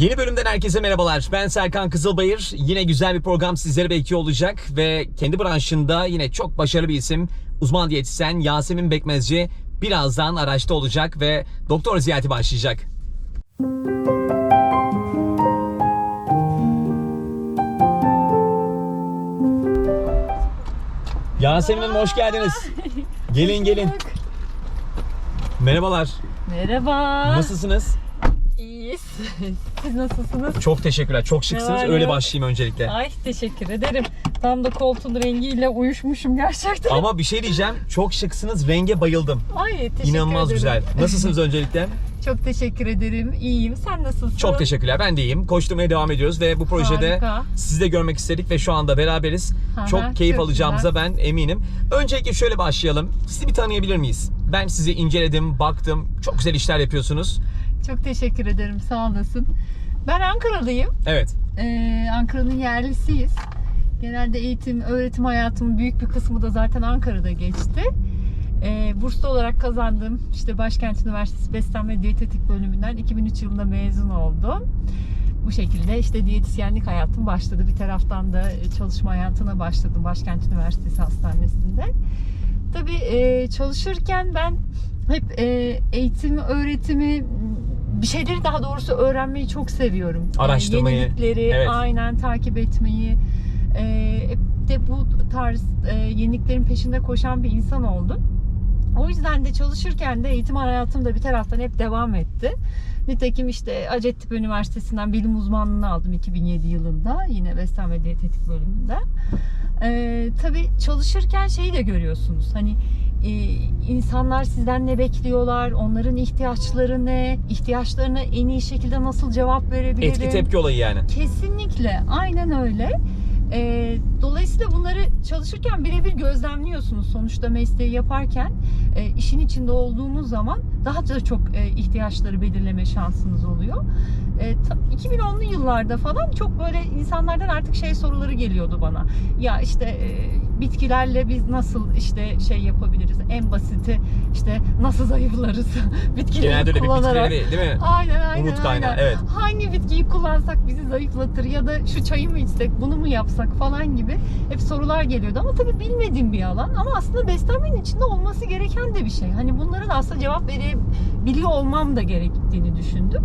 Yeni bölümden herkese merhabalar. Ben Serkan Kızılbayır. Yine güzel bir program sizleri bekliyor olacak ve kendi branşında yine çok başarılı bir isim uzman diyetisyen Yasemin Bekmezci birazdan araçta olacak ve doktor ziyareti başlayacak. Yasemin Hanım hoş geldiniz. Gelin gelin. Merhabalar. Merhaba. Nasılsınız? İyiyiz. Siz nasılsınız? Çok teşekkürler. Çok şıksınız. Öyle başlayayım öncelikle. Ay teşekkür ederim. Tam da koltuğun rengiyle uyuşmuşum gerçekten. Ama bir şey diyeceğim. Çok şıksınız. Renge bayıldım. Ay teşekkür İnanılmaz ederim. güzel. Nasılsınız öncelikle? Çok teşekkür ederim. İyiyim. Sen nasılsın? Çok teşekkürler. Ben de iyiyim. Koşturmaya devam ediyoruz ve bu projede Harika. sizi de görmek istedik ve şu anda beraberiz. Aha, çok keyif çok alacağımıza ben eminim. Öncelikle şöyle başlayalım. Sizi bir tanıyabilir miyiz? Ben sizi inceledim, baktım. Çok güzel işler yapıyorsunuz. Çok teşekkür ederim. Sağ olasın. Ben Ankaralıyım. Evet. Ee, Ankara'nın yerlisiyiz. Genelde eğitim, öğretim hayatımın büyük bir kısmı da zaten Ankara'da geçti. Ee, burslu olarak kazandım. İşte Başkent Üniversitesi Beslenme Diyetetik bölümünden 2003 yılında mezun oldum. Bu şekilde işte diyetisyenlik hayatım başladı. Bir taraftan da çalışma hayatına başladım Başkent Üniversitesi Hastanesi'nde. Tabii e, çalışırken ben hep e, eğitim, öğretimi bir şeyleri daha doğrusu öğrenmeyi çok seviyorum. Araştırmayı, Yenilikleri evet. aynen takip etmeyi. E, hep de bu tarz e, yeniliklerin peşinde koşan bir insan oldum. O yüzden de çalışırken de eğitim hayatım da bir taraftan hep devam etti. Nitekim işte Hacettepe Üniversitesi'nden bilim uzmanlığını aldım 2007 yılında. Yine beslenme diyetetik bölümünde. Ee, tabii çalışırken şeyi de görüyorsunuz. Hani e, insanlar sizden ne bekliyorlar, onların ihtiyaçları ne, ihtiyaçlarına en iyi şekilde nasıl cevap verebilirim. Etki tepki olayı yani. Kesinlikle, aynen öyle. Ee, dolayısıyla bunları çalışırken birebir gözlemliyorsunuz sonuçta mesleği yaparken e, işin içinde olduğunuz zaman daha da çok e, ihtiyaçları belirleme şansınız oluyor. E, ta- 2010'lu yıllarda falan çok böyle insanlardan artık şey soruları geliyordu bana. Ya işte e, bitkilerle biz nasıl işte şey yapabiliriz? En basiti işte nasıl zayıflarız? Bitkileri Genelde öyle bir kullanarak. bitkileri değil mi? Aynen aynen. Umut kaynağı, aynen. evet. Hangi bitkiyi kullansak bizi zayıflatır ya da şu çayı mı içsek bunu mu yapsak falan gibi hep sorular geliyordu. Ama tabii bilmediğim bir alan ama aslında beslenmenin içinde olması gereken de bir şey. Hani bunların aslında cevap verebiliyor olmam da gerektiğini düşündüm.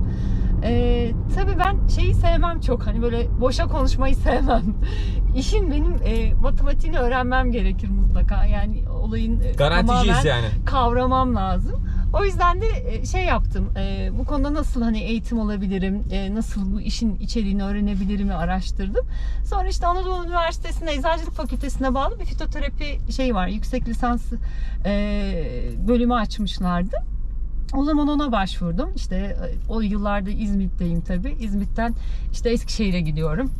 Ee, tabii ben şeyi sevmem çok hani böyle boşa konuşmayı sevmem. İşin benim e, matematiğini öğrenmem gerekir mutlaka. Yani olayın e, Garanticiyiz yani. kavramam lazım. O yüzden de e, şey yaptım. e, Bu konuda nasıl hani eğitim alabilirim, e, nasıl bu işin içeriğini öğrenebilirim'i araştırdım. Sonra işte Anadolu Üniversitesi'nde Eczacılık Fakültesine bağlı bir fitoterapi şey var. Yüksek lisans e, bölümü açmışlardı. O zaman ona başvurdum. İşte e, o yıllarda İzmit'teyim tabii. İzmit'ten işte Eskişehir'e gidiyorum.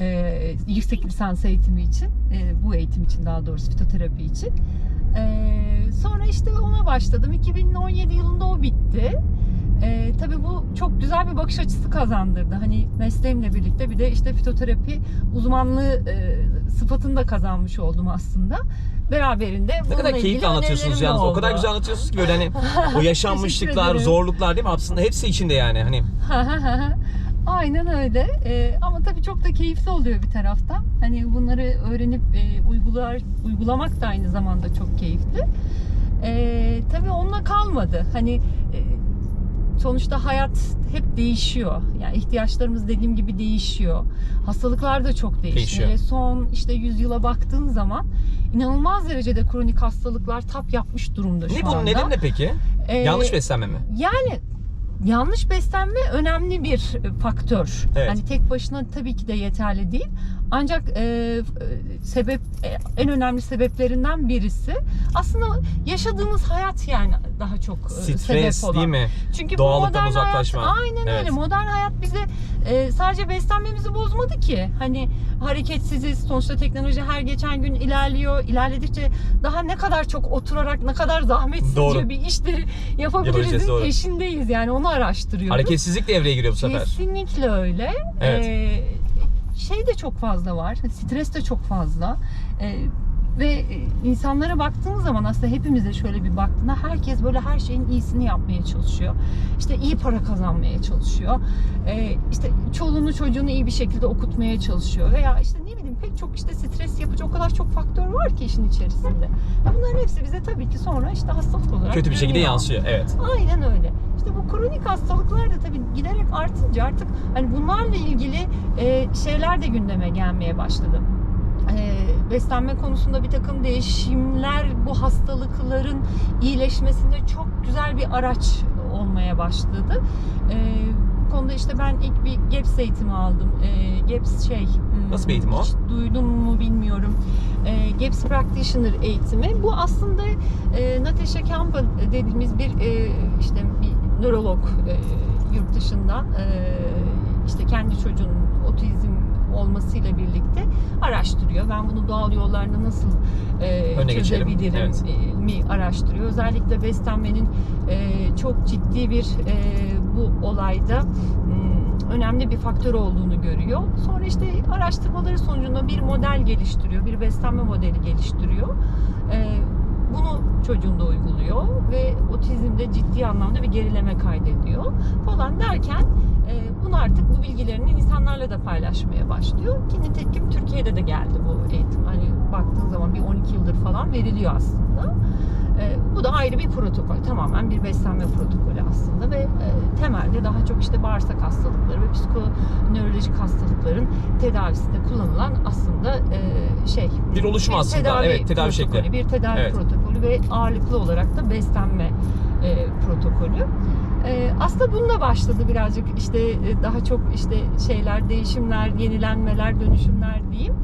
Ee, yüksek lisans eğitimi için. e, bu eğitim için daha doğrusu fitoterapi için. Ee, sonra işte ona başladım. 2017 yılında o bitti. Ee, tabii bu çok güzel bir bakış açısı kazandırdı. Hani mesleğimle birlikte bir de işte fitoterapi uzmanlığı e, sıfatını da kazanmış oldum aslında. Beraberinde Ne kadar keyifli anlatıyorsunuz yalnız. O kadar oldu. güzel anlatıyorsunuz ki böyle hani o yaşanmışlıklar, zorluklar değil mi? Aslında hepsi içinde yani. Hani Aynen öyle. Ee, ama tabii çok da keyifli oluyor bir taraftan. Hani bunları öğrenip e, uygular uygulamak da aynı zamanda çok keyifli. Ee, tabii onunla kalmadı. Hani e, sonuçta hayat hep değişiyor. Yani ihtiyaçlarımız dediğim gibi değişiyor. Hastalıklar da çok değişti. Değişiyor. Son işte yüzyıla baktığın zaman inanılmaz derecede kronik hastalıklar tap yapmış durumda şu ne anda. bunun nedeni ne peki? Ee, Yanlış beslenme mi? yani yanlış beslenme önemli bir faktör. Evet. Hani tek başına tabii ki de yeterli değil. Ancak e, sebep e, en önemli sebeplerinden birisi aslında yaşadığımız hayat yani daha çok e, Stres sebep olan. değil mi? Çünkü Doğallıktan bu modern uzaklaşma. hayat aynen Evet. öyle. Modern hayat bize e, sadece beslenmemizi bozmadı ki. Hani hareketsiziz. Sonuçta teknoloji her geçen gün ilerliyor. İlerledikçe daha ne kadar çok oturarak ne kadar zahmetsizce Doğru. bir işleri yapabilirizin doğru. peşindeyiz. Yani onu araştırıyoruz. Hareketsizlik devreye giriyor bu sefer. Kesinlikle öyle. Evet. Ee, şey de çok fazla var. Stres de çok fazla. Ee, ve e, insanlara baktığınız zaman aslında hepimize şöyle bir baktığında herkes böyle her şeyin iyisini yapmaya çalışıyor. İşte iyi para kazanmaya çalışıyor. Ee, işte çoluğunu çocuğunu iyi bir şekilde okutmaya çalışıyor veya işte ne pek çok işte stres yapıcı o kadar çok faktör var ki işin içerisinde. Ya bunların hepsi bize tabii ki sonra işte hastalık olarak Kötü bir şekilde dönüyor. yansıyor. Evet. Aynen öyle. İşte bu kronik hastalıklar da tabii giderek artınca artık hani bunlarla ilgili e, şeyler de gündeme gelmeye başladı. E, beslenme konusunda bir takım değişimler bu hastalıkların iyileşmesinde çok güzel bir araç olmaya başladı. E, bu konuda işte ben ilk bir GEPS eğitimi aldım. E, GEPS şey... hmm, Nasıl bir eğitim o? Hiç duydum mu bilmiyorum. E, GEPS Practitioner eğitimi. Bu aslında e, Natasha Campbell dediğimiz bir e, işte bir nörolog e, yurt dışından e, işte kendi çocuğunun otizm olmasıyla birlikte araştırıyor. Ben bunu doğal yollarla nasıl e, Önüne geçelim. çözebilirim Evet. e, mi araştırıyor. Özellikle beslenmenin e, çok ciddi bir e, bu olayda m, önemli bir faktör olduğunu görüyor. Sonra işte araştırmaları sonucunda bir model geliştiriyor, bir beslenme modeli geliştiriyor. E, bunu çocuğunda uyguluyor ve otizmde ciddi anlamda bir gerileme kaydediyor falan derken e, bunu artık bu bilgilerini insanlarla da paylaşmaya başlıyor. Ki nitekim Türkiye'de de geldi bu eğitim. Hani baktığın zaman bir 12 yıldır falan veriliyor aslında. E, bu da ayrı bir protokol. Tamamen bir beslenme protokolü aslında ve e, temelde daha çok işte bağırsak hastalıkları ve psikonörolojik hastalıkların tedavisinde kullanılan aslında e, şey Bir oluşum aslında. Evet, tedavi şekli. Bir tedavi Evet. protokolü ve ağırlıklı olarak da beslenme e, protokolü. E, aslında bununla başladı birazcık işte e, daha çok işte şeyler, değişimler, yenilenmeler, dönüşümler diyeyim.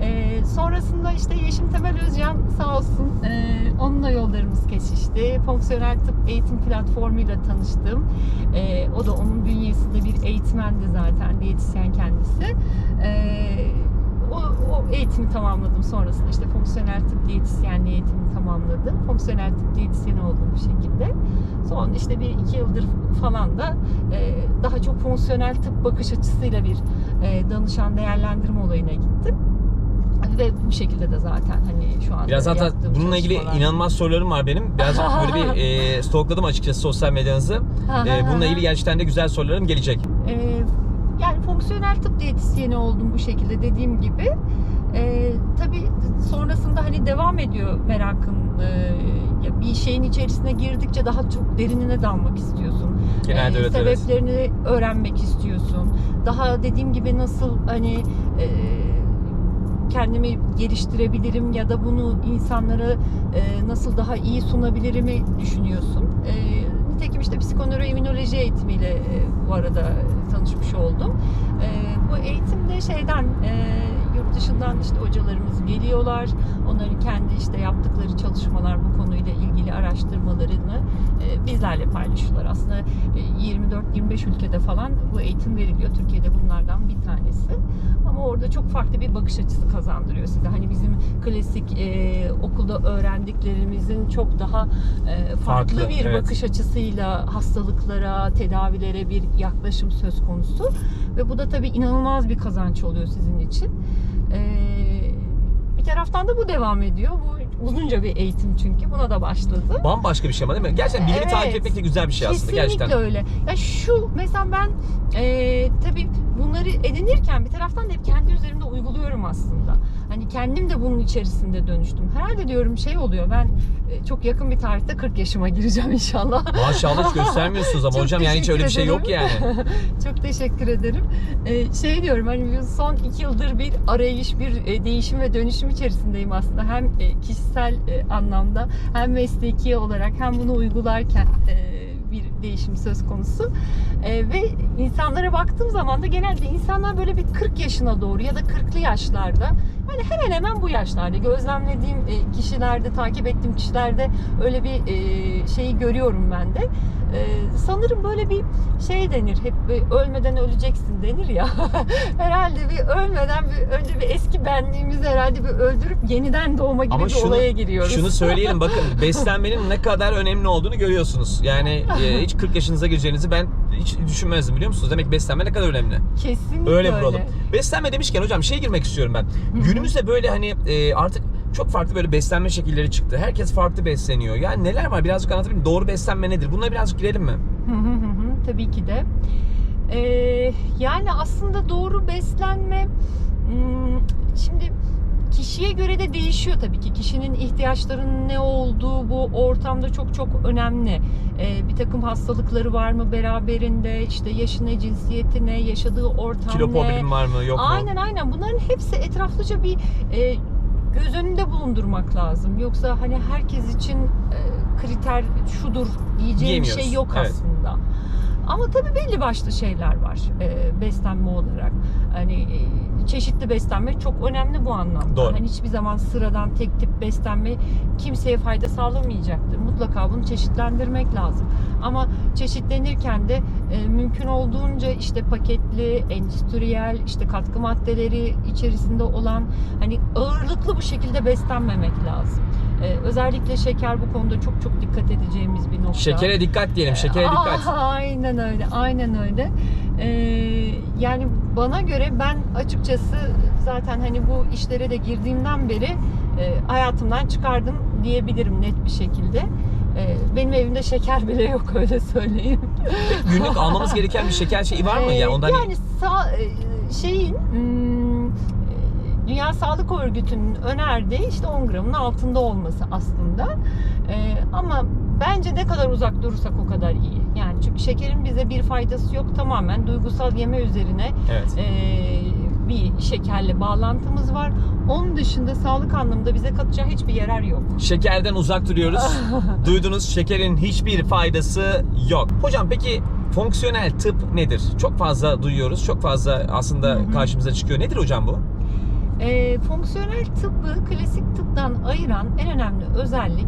E, sonrasında işte Yeşim Temel Özcan sağ olsun e, onunla yollarımız kesişti. Fonksiyonel tıp eğitim platformuyla tanıştım. E, o da onun bünyesinde bir eğitmendi zaten, diyetisyen kendisi. E, o, o eğitimi tamamladım sonrasında işte fonksiyonel tıp diyetisyenliği eğitimini tamamladım. Fonksiyonel tıp diyetisyeni oldum bu şekilde. Son işte bir iki yıldır falan da e, daha çok fonksiyonel tıp bakış açısıyla bir e, danışan değerlendirme olayına gittim. Ve bu şekilde de zaten hani şu anda Biraz zaten bununla ilgili çalışmalar- inanılmaz sorularım var benim. Biraz böyle bir e, stalkladım açıkçası sosyal medyanızı. E, bununla ilgili gerçekten de güzel sorularım gelecek. Yani fonksiyonel tıp diyetisyeni oldum bu şekilde dediğim gibi. Ee, tabii sonrasında hani devam ediyor merakın. Ee, ya bir şeyin içerisine girdikçe daha çok derinine dalmak istiyorsun. Genelde Ee, evet, evet. sebeplerini öğrenmek istiyorsun. Daha dediğim gibi nasıl hani e, kendimi geliştirebilirim ya da bunu insanlara e, nasıl daha iyi sunabilirimi düşünüyorsun. E, nitekim işte psikonöroimmünoloji eğitimiyle e, bu arada tanışmış oldum. E, bu eğitimde şeyden e, yurt dışından işte hocalarımız geliyorlar. Onların kendi işte yaptıkları çalışmalar bu konuyla ilgili araştırmalarını e, bizlerle paylaşıyorlar. Aslında e, 24-25 ülkede falan bu eğitim veriliyor. Türkiye'de bunlardan bir tanesi. Ama orada çok farklı bir bakış açısı kazandırıyor size. Hani bizim klasik e, okulda öğrendiklerimizin çok daha e, farklı, Farklı, bir evet. bakış açısıyla hastalıklara, tedavilere bir yaklaşım söz konusu. Ve bu da tabii inanılmaz bir kazanç oluyor sizin için. E, bir taraftan da bu devam ediyor. Bu uzunca bir eğitim çünkü. Buna da başladı. Bambaşka bir şey ama değil mi? Gerçekten bilimi Evet. takip etmek de güzel bir şey aslında Kesinlikle gerçekten. öyle. Ya şu mesela ben e, tabii bunları edinirken bir taraftan da hep kendi üzerimde uyguluyorum aslında. Hani kendim de bunun içerisinde dönüştüm. Herhalde diyorum şey oluyor ben e, çok yakın bir tarihte 40 yaşıma gireceğim inşallah. Maşallah hiç göstermiyorsunuz ama hocam yani hiç öyle bir şey yok yani. Çok teşekkür ederim. Ee, şey diyorum hani son iki yıldır bir arayış, bir e, değişim ve dönüşüm içerisindeyim aslında. Hem e, kişisel anlamda hem mesleki olarak hem bunu uygularken bir değişim söz konusu. E, ve insanlara baktığım zaman da genelde insanlar böyle bir 40 yaşına doğru ya da 40'lı yaşlarda yani hemen hemen bu yaşlarda gözlemlediğim e, kişilerde, takip ettiğim kişilerde öyle bir e, şeyi görüyorum ben de. E, sanırım böyle bir şey denir hep ölmeden öleceksin denir ya. herhalde bir ölmeden bir önce bir eski benliğimizi herhalde bir öldürüp yeniden doğma gibi Ama bir şunu- olaya giriyoruz. Şunu söyleyelim bakın beslenmenin ne kadar önemli olduğunu görüyorsunuz. Yani e, hiç 40 yaşınıza gireceğinizi ben hiç düşünmezdim biliyor musunuz? Demek beslenme ne kadar önemli. Kesinlikle Öyle öyle. vuralım. Beslenme demişken hocam şey girmek istiyorum ben. Günümüzde böyle hani e, artık çok farklı böyle beslenme şekilleri çıktı. Herkes farklı besleniyor. Yani neler var birazcık anlatabilir miyim? Doğru beslenme nedir? Bunlara birazcık girelim mi? Hı hı hı hı, Tabii ki de. Ee, yani aslında doğru beslenme hmm, şimdi kişiye göre de değişiyor tabii ki. Kişinin ihtiyaçlarının ne olduğu bu ortamda çok çok önemli. Ee, bir takım hastalıkları var mı beraberinde, işte yaşı ne, cinsiyeti ne, yaşadığı ortam Kilo ne. problemi var mı yok mu? Aynen aynen bunların hepsi etraflıca bir e, göz önünde bulundurmak lazım. Yoksa hani herkes için e, kriter şudur diyeceğim bir şey yok evet. aslında. Ama tabii belli başlı şeyler var e, beslenme olarak. Hani e, çeşitli beslenme çok önemli bu anlamda. Doğru. Hani hiçbir zaman sıradan tek tip beslenme kimseye fayda sağlamayacaktır. Mutlaka bunu çeşitlendirmek lazım. Ama çeşitlenirken de e, mümkün olduğunca işte paketli, endüstriyel, işte katkı maddeleri içerisinde olan hani ağırlıklı bu şekilde beslenmemek lazım. E, özellikle şeker bu konuda çok çok dikkat edeceğimiz bir nokta. Şekere dikkat diyelim. Şekere dikkat. Aa, aynen öyle, aynen öyle. Ee, yani bana göre ben açıkçası zaten hani bu işlere de girdiğimden beri e, hayatımdan çıkardım diyebilirim net bir şekilde. Ee, benim evimde şeker bile yok öyle söyleyeyim. Günlük almamız gereken bir şeker şeyi var mı? Ee, ya ondan yani sa- e, şeyin hmm, e, Dünya Sağlık Örgütü'nün önerdiği işte 10 gramın altında olması aslında. Ee, ama bence ne kadar uzak durursak o kadar iyi. Yani çünkü şekerin bize bir faydası yok. Tamamen duygusal yeme üzerine Evet. e, bir şekerle bağlantımız var. Onun dışında sağlık anlamında bize katacağı hiçbir yarar yok. Şekerden uzak duruyoruz. Duydunuz şekerin hiçbir faydası yok. Hocam peki fonksiyonel tıp nedir? Çok fazla duyuyoruz. Çok fazla aslında karşımıza çıkıyor. Nedir hocam bu? E, fonksiyonel tıbbı klasik tıptan ayıran en önemli özellik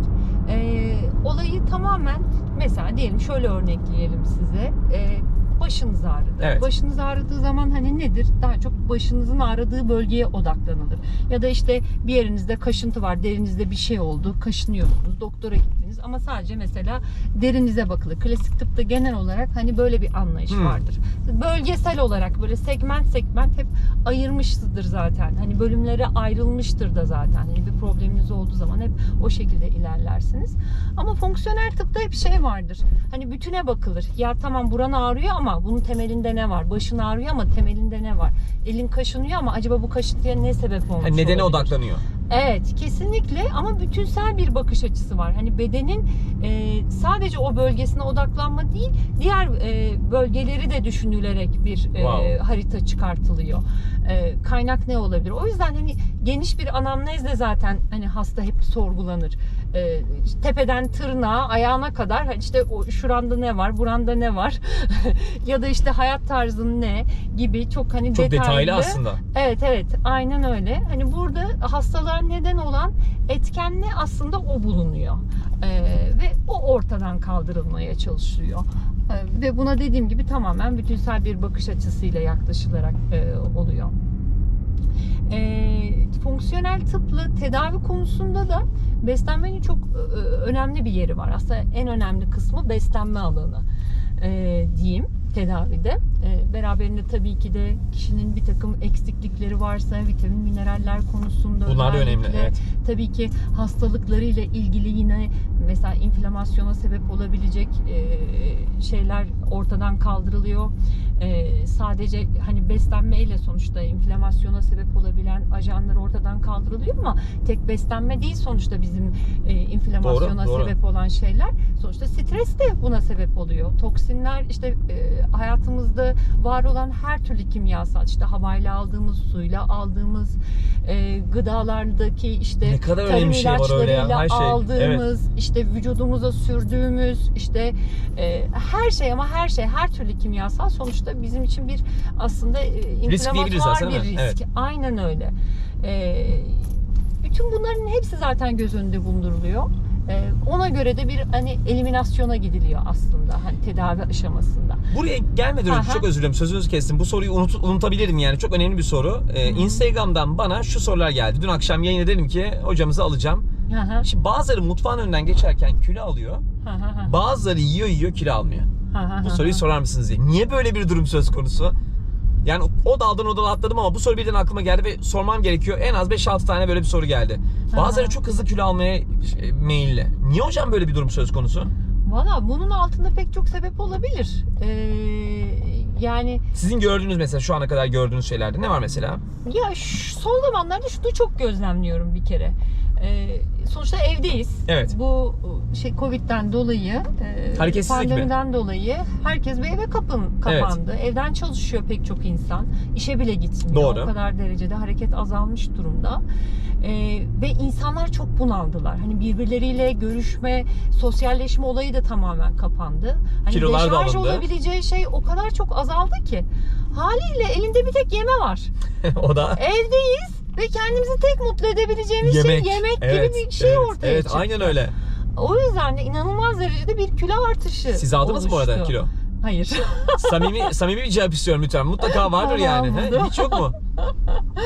e, olayı tamamen mesela diyelim şöyle örnekleyelim size. E, başınız ağrıdı. Evet. Başınız ağrıdığı zaman hani nedir? Daha çok başınızın ağrıdığı bölgeye odaklanılır. Ya da işte bir yerinizde kaşıntı var, derinizde bir şey oldu, kaşınıyorsunuz, doktora gittiniz ama sadece mesela derinize bakılır. Klasik tıpta genel olarak hani böyle bir anlayış Hmm. vardır. Bölgesel olarak böyle segment segment hep ayırmıştır zaten. Hani bölümlere ayrılmıştır da zaten. Hani bir probleminiz olduğu zaman hep o şekilde ilerlersiniz. Ama fonksiyonel tıpta hep şey vardır. Hani bütüne bakılır. Ya tamam buran ağrıyor ama bunun temelinde ne var? Başın ağrıyor ama temelinde ne var? Elin kaşınıyor ama acaba bu kaşıntıya ne sebep olmuş Yani nedene olabilir? odaklanıyor. Evet kesinlikle ama bütünsel bir bakış açısı var. Hani bedenin e, sadece o bölgesine odaklanma değil diğer e, bölgeleri de düşünülerek bir e, Wow. harita çıkartılıyor. E, kaynak ne olabilir? O yüzden hani geniş bir anamnezle zaten hani hasta hep sorgulanır. E, tepeden tırnağa ayağına kadar işte o, şuranda ne var buranda ne var ya da işte hayat tarzın ne gibi çok hani Çok detaylı detaylı aslında. Evet evet aynen öyle. Hani burada hastalığa neden olan etken ne aslında o bulunuyor. Ee, ve o ortadan kaldırılmaya çalışılıyor. Ee, ve buna dediğim gibi tamamen bütünsel bir bakış açısıyla yaklaşılarak e, oluyor. Ee, fonksiyonel tıpla tedavi konusunda da beslenmenin çok e, önemli bir yeri var. Aslında en önemli kısmı beslenme alanı e, diyeyim tedavide. E, beraberinde tabii ki de kişinin bir takım eksiklikleri varsa vitamin, mineraller konusunda Bunlar da önemli. Evet. tabii ki hastalıklarıyla ilgili yine mesela inflamasyona sebep olabilecek e, şeyler ortadan kaldırılıyor. E, sadece hani beslenmeyle sonuçta inflamasyona sebep olabilen ajanlar ortadan kaldırılıyor ama tek beslenme değil sonuçta bizim inflamasyona Doğru, doğru. sebep olan şeyler. Sonuçta stres de buna sebep oluyor. Toksinler işte hayatımızda var olan her türlü kimyasal işte havayla aldığımız, suyla aldığımız e, gıdalardaki işte Ne kadar tarım şey ilaçlarıyla şey. aldığımız, işte vücudumuza sürdüğümüz, işte e, her şey ama her şey, her türlü kimyasal sonuçta bizim için bir aslında e, inflamatuar bir risk. Aynen öyle. E, bütün bunların hepsi zaten göz önünde bulunduruluyor. E, ona göre de bir hani eliminasyona gidiliyor aslında hani tedavi aşamasında. Buraya gelmeden önce Aha. çok özür dilerim sözünüzü kestim. Bu soruyu unut, unutabilirim yani çok önemli bir soru. Ee. Instagram'dan bana şu sorular geldi. Dün akşam yayın dedim ki hocamızı alacağım. Hı, Şimdi bazıları mutfağın önünden geçerken kilo alıyor. hı, Bazıları yiyor yiyor kilo almıyor. hı Bu soruyu sorar mısınız diye. Niye böyle bir durum söz konusu? Yani o daldan o dala atladım ama bu soru birden aklıma geldi ve sormam gerekiyor. En az 5-6 tane böyle bir soru geldi. Bazıları çok hızlı kilo almaya e, meyilli. Niye hocam böyle bir durum söz konusu? Valla bunun altında pek çok sebep olabilir. Ee, Yani Sizin gördüğünüz mesela şu ana kadar gördüğünüz şeylerde ne var mesela? ya şu- son zamanlarda şunu çok gözlemliyorum bir kere. Ee, sonuçta evdeyiz. Evet. Bu şey Covid'den dolayı, e, pandemiden dolayı herkes bir eve kapın, kapandı. Evden çalışıyor pek çok insan. İşe bile gitmiyor. Doğru. O kadar derecede hareket azalmış durumda. Ee, ve insanlar çok bunaldılar. Hani birbirleriyle görüşme, sosyalleşme olayı da tamamen kapandı. Hani Kilolar da deşarj alındı. olabileceği şey o kadar çok azaldı ki. Haliyle elinde bir tek yeme var. o da Evdeyiz ve kendimizi tek mutlu edebileceğimiz yemek. şey yemek Evet, gibi bir şey evet, ortaya Evet, çıktı. aynen öyle. O yüzden de inanılmaz derecede bir kilo artışı Siz aldınız mı bu arada oluştu. kilo? Hayır. samimi samimi bir cevap istiyorum lütfen. Mutlaka vardır Vallahi yani. He? Hiç yok mu?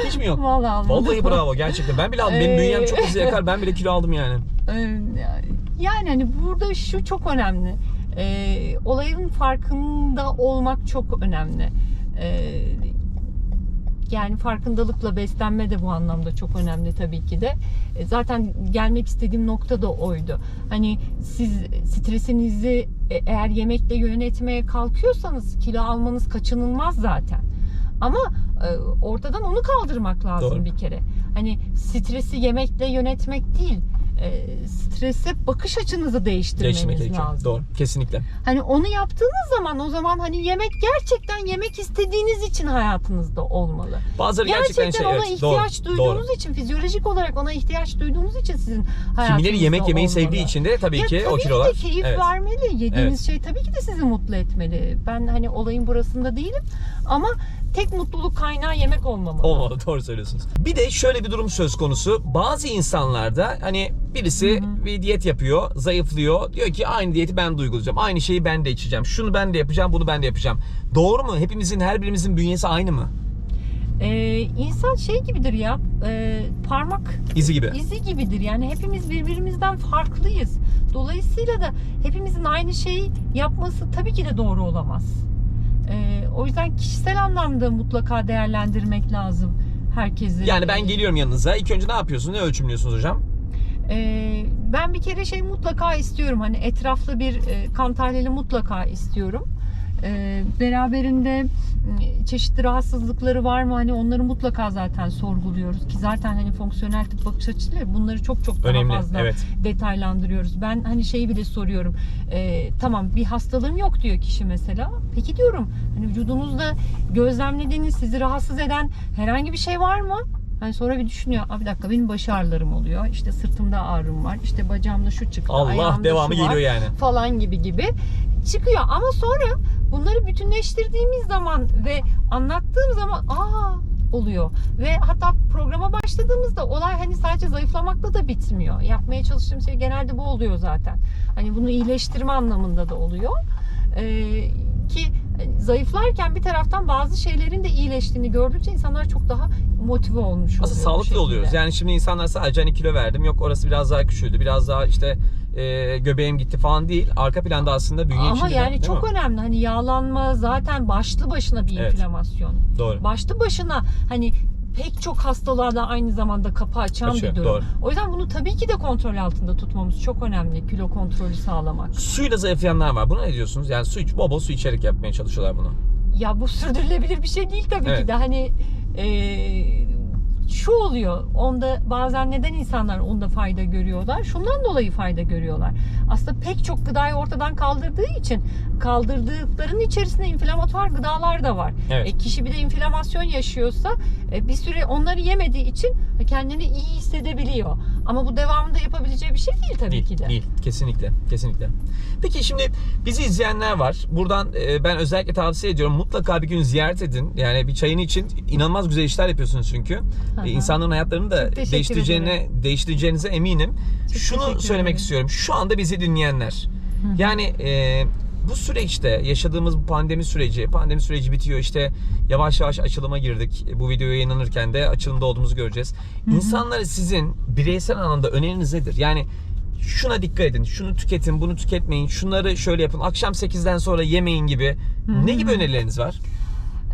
Hiç mi yok? Vallahi almadım. Vallahi bravo gerçekten. Ben bile aldım. Benim Ee, bünyem çok hızlı yakar. Ben bile kilo aldım yani. Ee, Yani hani burada şu çok önemli. Ee, olayın farkında olmak çok önemli. Ee, yani farkındalıkla beslenme de bu anlamda çok önemli tabii ki de. E, Zaten gelmek istediğim nokta da oydu. Hani siz stresinizi e, eğer yemekle yönetmeye kalkıyorsanız kilo almanız kaçınılmaz zaten. Ama e, ortadan onu kaldırmak lazım Doğru. bir kere. Hani stresi yemekle yönetmek değil. E, strese bakış açınızı değiştirmeniz Değiştirmek gerekiyor. lazım. Doğru. Kesinlikle. Hani onu yaptığınız zaman o zaman hani yemek gerçekten yemek istediğiniz için hayatınızda olmalı. Bazıları gerçekten, Gerçekten şey ona evet. ihtiyaç doğru, duyduğunuz doğru. için, fizyolojik olarak ona ihtiyaç duyduğunuz için sizin hayatınızda Kimileri yemek yemeyi olmalı. sevdiği için de tabii Ya ki o tabii kilolar. ki de keyif evet. vermeli. Yediğiniz Evet. şey tabii ki de sizi mutlu etmeli. Ben hani olayın burasında değilim ama tek mutluluk kaynağı yemek olmamalı. Olmalı doğru söylüyorsunuz. Bir de şöyle bir durum söz konusu. Bazı insanlarda hani birisi Hı hı. bir diyet yapıyor, zayıflıyor. Diyor ki aynı diyeti ben de uygulayacağım. Aynı şeyi ben de içeceğim. Şunu ben de yapacağım, bunu ben de yapacağım. Doğru mu? Hepimizin, her birimizin bünyesi aynı mı? Ee, insan şey gibidir ya e, parmak İzi gibi. izi gibidir. Yani hepimiz birbirimizden farklıyız. Dolayısıyla da hepimizin aynı şeyi yapması tabii ki de doğru olamaz. Ee, o yüzden kişisel anlamda mutlaka değerlendirmek lazım herkesi. Yani ben geliyorum yanınıza. İlk önce ne yapıyorsunuz? Ne ölçümlüyorsunuz hocam? Ee, ben bir kere şey mutlaka istiyorum. Hani etraflı bir e, kan tahlili mutlaka istiyorum. Ee, beraberinde m, çeşitli rahatsızlıkları var mı? Hani onları mutlaka zaten sorguluyoruz ki zaten hani fonksiyonel tıp bakış açısıyla bunları çok çok daha Önemli. fazla Evet. detaylandırıyoruz. Ben hani şeyi bile soruyorum. Ee, tamam bir hastalığım yok diyor kişi mesela. Peki diyorum hani vücudunuzda gözlemlediğiniz sizi rahatsız eden herhangi bir şey var mı? Hani sonra bir düşünüyor. Aa, bir dakika benim baş ağrılarım oluyor. İşte sırtımda ağrım var. İşte bacağımda şu çıktı. Allah devamı geliyor yani. falan gibi gibi çıkıyor. Ama sonra bunları bütünleştirdiğimiz zaman ve anlattığım zaman aa oluyor. Ve hatta programa başladığımızda olay hani sadece zayıflamakla da bitmiyor. Yapmaya çalıştığım şey genelde bu oluyor zaten. Hani bunu iyileştirme anlamında da oluyor. Ee, ki zayıflarken bir taraftan bazı şeylerin de iyileştiğini gördükçe insanlar çok daha motive olmuş oluyor. Aslında sağlıklı oluyoruz. Yani şimdi insanlar sadece hani kilo verdim. Yok orası biraz daha küçüldü. Biraz daha işte e, göbeğim gitti falan değil. Arka planda aslında bünye Ama içinde de, yani çok mi? önemli. Hani yağlanma zaten başlı başına bir Evet. inflamasyon. Doğru. Başlı başına hani pek çok hastalığa da aynı zamanda kapı açan Açıyor, bir durum. doğru. O yüzden bunu tabii ki de kontrol altında tutmamız çok önemli. Kilo kontrolü sağlamak. Suyla zayıflayanlar var. Buna ne diyorsunuz? Yani su iç, bol bol su içerek yapmaya çalışıyorlar bunu. Ya bu sürdürülebilir bir şey değil tabii Evet. ki de. Hani eee, şu oluyor. Onda bazen neden insanlar onda fayda görüyorlar? Şundan dolayı fayda görüyorlar. Aslında pek çok gıdayı ortadan kaldırdığı için kaldırdıklarının içerisinde inflamatuar gıdalar da var. Evet. E, kişi bir de inflamasyon yaşıyorsa e, bir süre onları yemediği için kendini iyi hissedebiliyor. Ama bu devamında yapabileceği bir şey değil tabii değil, ki de. değil. Kesinlikle. Kesinlikle. Peki şimdi bizi izleyenler var. Buradan e, ben özellikle tavsiye ediyorum. Mutlaka bir gün ziyaret edin. Yani bir çayını için inanılmaz güzel işler yapıyorsunuz çünkü. Hı. E, insanların hayatlarını da değiştireceğine değiştireceğinize eminim. Çok Şunu söylemek ederim. istiyorum. Şu anda bizi dinleyenler. Hı. Yani e, bu süreçte yaşadığımız bu pandemi süreci, pandemi süreci bitiyor işte yavaş yavaş açılıma girdik. Bu video yayınlanırken de açılımda olduğumuzu göreceğiz. İnsanlara sizin bireysel anlamda öneriniz nedir? Yani şuna dikkat edin, şunu tüketin, bunu tüketmeyin, şunları şöyle yapın, akşam 8'den sonra yemeyin gibi. Hı Ne gibi önerileriniz var?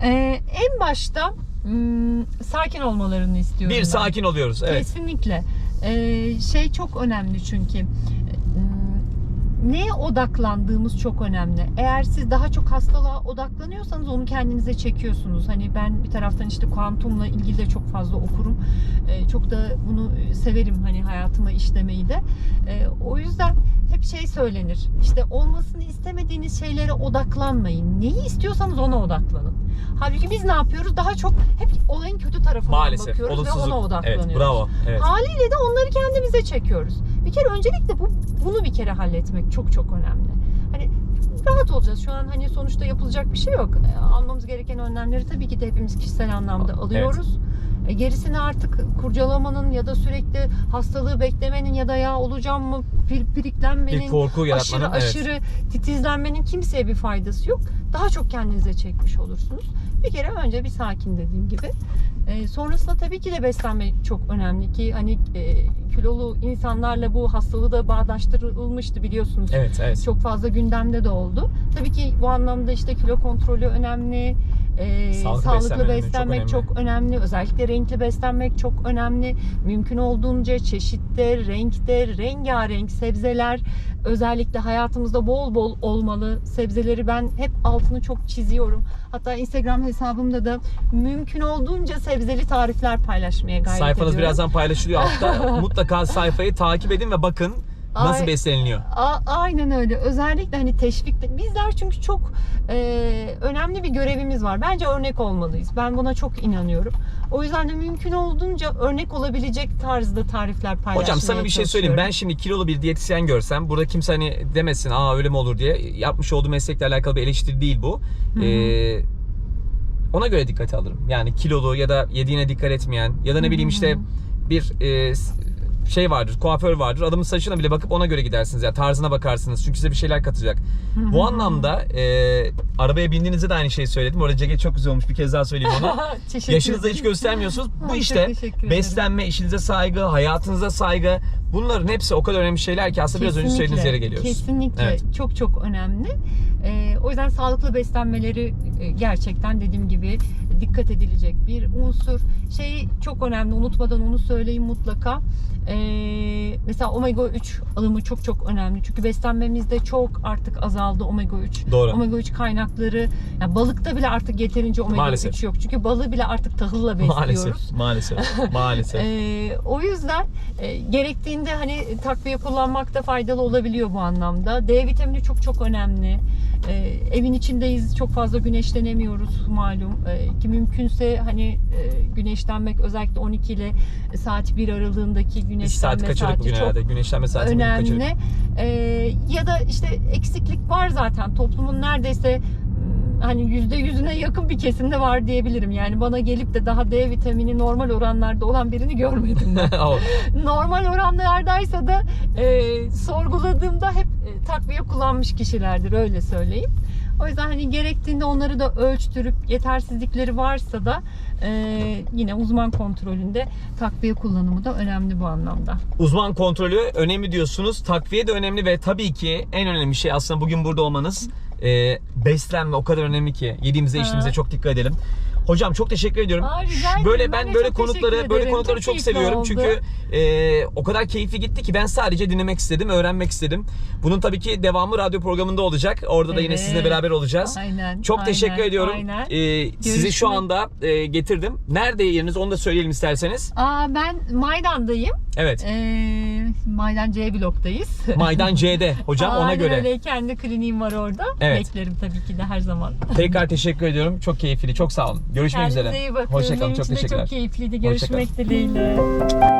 Ee, en başta hmm, sakin olmalarını istiyorum. Bir ben. sakin oluyoruz. Evet. Kesinlikle. Ee, şey çok önemli çünkü. Neye odaklandığımız çok önemli. Eğer siz daha çok hastalığa odaklanıyorsanız onu kendinize çekiyorsunuz. Hani ben bir taraftan işte kuantumla ilgili de çok fazla okurum. Ee, çok da bunu severim hani hayatıma işlemeyi de. Ee, o yüzden hep şey söylenir. İşte olmasını istemediğiniz şeylere odaklanmayın. Neyi istiyorsanız ona odaklanın. Halbuki biz ne yapıyoruz? Daha çok hep olayın kötü tarafından Maalesef. bakıyoruz ve Olumsuzluk. ona odaklanıyoruz. Evet bravo. Evet. Haliyle de onları kendimize çekiyoruz. Bir kere öncelikle bu bunu bir kere halletmek çok çok önemli. Hani rahat olacağız. Şu an hani sonuçta yapılacak bir şey yok. E, Almamız gereken önlemleri tabii ki de hepimiz kişisel anlamda alıyoruz. E, Gerisini artık kurcalamanın ya da sürekli hastalığı beklemenin ya da ya olacağım mı pir- piriklenmenin Bir korku aşırı evet. aşırı titizlenmenin kimseye bir faydası yok. Daha çok kendinize çekmiş olursunuz. Bir kere önce bir sakin dediğim gibi. Ee, sonrasında tabii ki de beslenme çok önemli ki hani e, kilolu insanlarla bu hastalığı da bağdaştırılmıştı biliyorsunuz. Evet evet. Çok fazla gündemde de oldu. Tabii ki bu anlamda işte kilo kontrolü önemli. Ee, Sağlıklı sağlıklı, beslenmek beslenmek çok çok önemli. Özellikle renkli beslenmek çok önemli. Mümkün olduğunca çeşitte, renkte, rengarenk sebzeler özellikle hayatımızda bol bol olmalı. Sebzeleri ben hep altını çok çiziyorum. Hatta Instagram hesabımda da mümkün olduğunca sebzeli tarifler paylaşmaya gayret Sayfanız ediyorum. birazdan paylaşılıyor altta. Mutlaka sayfayı takip edin ve bakın nasıl Ay- besleniliyor. A- aynen öyle. Özellikle hani teşvikte bizler çünkü çok e, önemli bir görevimiz var. Bence örnek olmalıyız. Ben buna çok inanıyorum. O yüzden de mümkün olduğunca örnek olabilecek tarzda tarifler paylaşmaya Hocam sana bir şey söyleyeyim. Ben şimdi kilolu bir diyetisyen görsem burada kimse hani demesin aa öyle mi olur diye. Yapmış olduğu meslekle alakalı bir eleştiri değil bu. Hı hı. Ee, ona göre dikkate alırım. Yani kilolu ya da yediğine dikkat etmeyen ya da ne bileyim işte bir e, şey vardır, kuaför vardır. Adamın saçına bile bakıp ona göre gidersiniz ya tarzına bakarsınız. Çünkü size bir şeyler katacak. Bu anlamda e, arabaya bindiğinizde de aynı şeyi söyledim. Orada ceket çok güzel olmuş. Bir kez daha söyleyeyim onu. Teşekkür Yaşınızı da hiç göstermiyorsunuz. Bu Ay, işte teşekkür beslenme, işinize saygı, hayatınıza saygı. Bunların hepsi o kadar önemli şeyler ki aslında biraz önce Kesinlikle, söylediğiniz yere geliyoruz. Kesinlikle. Evet. Çok çok önemli. Ee, o yüzden sağlıklı beslenmeleri e, gerçekten dediğim gibi dikkat edilecek bir unsur. Şey çok önemli. Unutmadan onu söyleyeyim mutlaka. Ee, mesela omega 3 alımı çok çok önemli. Çünkü beslenmemizde çok artık azaldı omega 3. Doğru. Omega 3 kaynakları yani balıkta bile artık yeterince omega Maalesef. 3 yok. Çünkü balığı bile artık tahılla besliyoruz. Maalesef, maalesef, maalesef. Ee, o yüzden e, gerektiğinde hani takviye kullanmak da faydalı olabiliyor bu anlamda. D vitamini çok çok önemli. Ee, evin içindeyiz, çok fazla güneşlenemiyoruz malum. Ee, ki mümkünse hani e, güneşlenmek özellikle 12 ile saat 1 aralığındaki güneşlenme saat kaçırdık saati çok herhalde. Güneşlenme kaçırdık. önemli. Ee, ya da işte eksiklik var zaten toplumun neredeyse mm, hani yüzde yüzüne yakın bir kesimde var diyebilirim. Yani bana gelip de daha D vitamini normal oranlarda olan birini görmedim normal oranlardaysa da e, sorguladığımda hep e, takviye kullanmış kişilerdir öyle söyleyeyim. O yüzden hani gerektiğinde onları da ölçtürüp yetersizlikleri varsa da e, yine uzman kontrolünde takviye kullanımı da önemli bu anlamda. Uzman kontrolü önemli diyorsunuz. Takviye de önemli ve tabii ki en önemli şey aslında bugün burada olmanız. Ee, beslenme o kadar önemli ki. Yediğimize içtiğimize çok dikkat edelim. Hocam çok teşekkür ediyorum. Aa, rica ederim. Böyle Ben ben böyle konukları böyle konukları Çok çok, seviyorum. oldu. Çünkü e, o kadar keyifli gitti ki ben sadece dinlemek istedim, öğrenmek istedim. Bunun tabii ki devamı radyo programında olacak. Orada da yine Evet. sizinle beraber olacağız. Aynen. Çok aynen, teşekkür ediyorum. Aynen. Ee, sizi şu anda e, getirdim. Nerede yeriniz onu da söyleyelim isterseniz. Aa, ben Maydan'dayım. Evet. Ee, Maydan C bloktayız. Maydan C'de hocam ona Aynen göre. öyle. Kendi kliniğim var orada. Evet. Beklerim tabii ki de her zaman. Tekrar teşekkür ediyorum. Çok keyifli. Çok sağ olun. Görüşmek Kendinize üzere. iyi bakın. Hoşçakalın. Benim Çok için de teşekkürler. çok keyifliydi. Görüşmek dileğiyle.